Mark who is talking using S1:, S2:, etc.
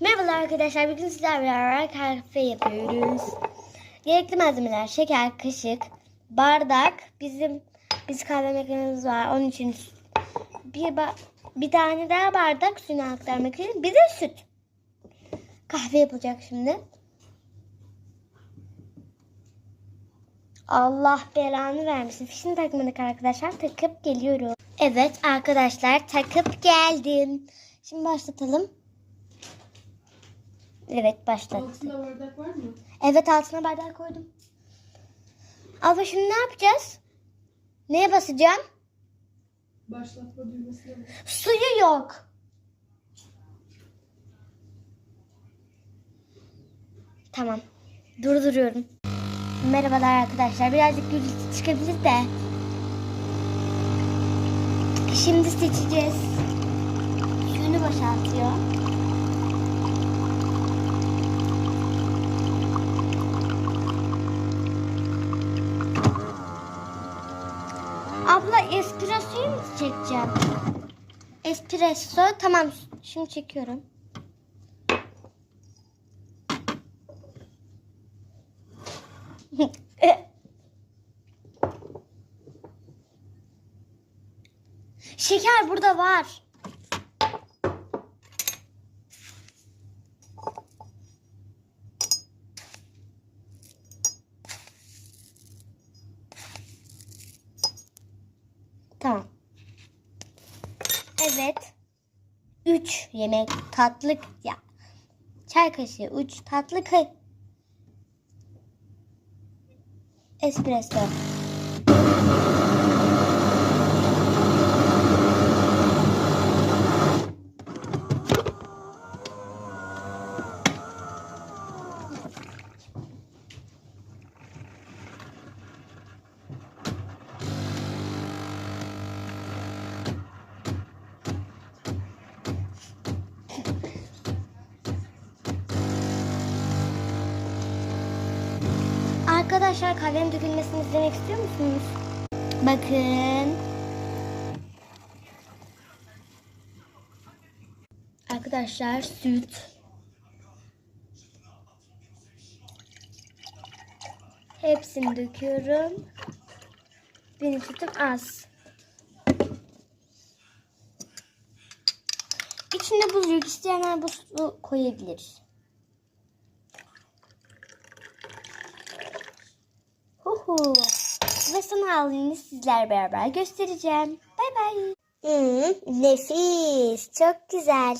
S1: Merhabalar arkadaşlar. Bugün sizlerle beraber kahve yapıyoruz. Gerekli malzemeler şeker, kaşık, bardak. Bizim biz kahve makinemiz var. Onun için bir bir tane daha bardak suyunu aktarmak için bir de süt. Kahve yapılacak şimdi. Allah belanı vermesin. Fişini takmadık arkadaşlar. Takıp geliyorum. Evet arkadaşlar takıp geldim. Şimdi başlatalım. Evet başlattım.
S2: Altında bardak var mı?
S1: Evet altına bardak koydum. Abla şimdi ne yapacağız? Neye basacağım?
S2: Başlatma düğmesine bas.
S1: Suyu yok. Tamam. Durduruyorum. Merhabalar arkadaşlar. Birazcık gürültü çıkabilir de. Şimdi seçeceğiz. Suyunu boşaltıyor. Abla espressoyu mu çekeceğim? Espresso. Tamam. Şimdi çekiyorum. Şeker burada var. Tamam. Evet. 3 yemek tatlı ya. Çay kaşığı 3 tatlı kay espresso. Arkadaşlar kahvenin dökülmesini izlemek istiyor musunuz? Bakın. Arkadaşlar süt. Hepsini döküyorum. Benim sütüm az. İçinde buz yok. İsteyenler buzlu koyabilir. Huhu. Ve son halini sizler beraber göstereceğim. Bay bay. Hmm, nefis. Çok güzel.